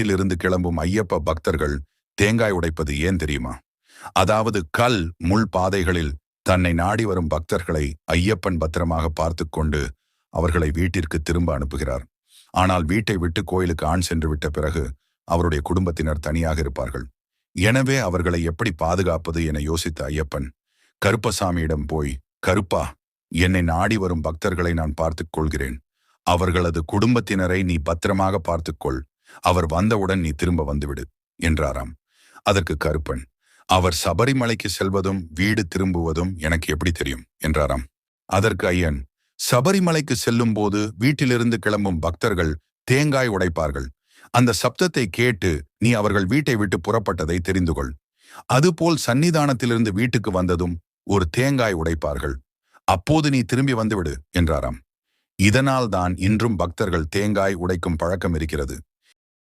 வீட்டிலிருந்து கிளம்பும் ஐயப்ப பக்தர்கள் தேங்காய் உடைப்பது ஏன் தெரியுமா? அதாவது கல் முள் பாதைகளில் தன்னை நாடி வரும் பக்தர்களை ஐயப்பன் பத்திரமாக பார்த்து கொண்டு அவர்களை வீட்டிற்கு திரும்ப அனுப்புகிறார். ஆனால் வீட்டை விட்டு கோயிலுக்கு ஆண் சென்று விட்ட பிறகு அவருடைய குடும்பத்தினர் தனியாக இருப்பார்கள். எனவே அவர்களை எப்படி பாதுகாப்பது என யோசித்த ஐயப்பன் கருப்பசாமியிடம் போய் கருப்பா என்னை நாடி வரும் பக்தர்களை நான் பார்த்துக் கொள்கிறேன். அவர்களது குடும்பத்தினரை நீ பத்திரமாக பார்த்துக்கொள் அவர் வந்தவுடன் நீ திரும்ப வந்துவிடு என்றாராம். அதற்கு கருப்பன் அவர் சபரிமலைக்கு செல்வதும் வீடு திரும்புவதும் எனக்கு எப்படி தெரியும்? என்றாராம். அதற்கு ஐயன் சபரிமலைக்கு செல்லும் போது வீட்டிலிருந்து கிளம்பும் பக்தர்கள் தேங்காய் உடைப்பார்கள். அந்த சப்தத்தை கேட்டு நீ அவர்கள் வீட்டை விட்டு புறப்பட்டதை தெரிந்து கொள் அதுபோல் சன்னிதானத்திலிருந்து வீட்டுக்கு வந்ததும் ஒரு தேங்காய் உடைப்பார்கள். அப்போது நீ திரும்பி வந்துவிடு என்றாராம். இதனால் தான் இன்றும் பக்தர்கள் தேங்காய் உடைக்கும் பழக்கம் இருக்கிறது.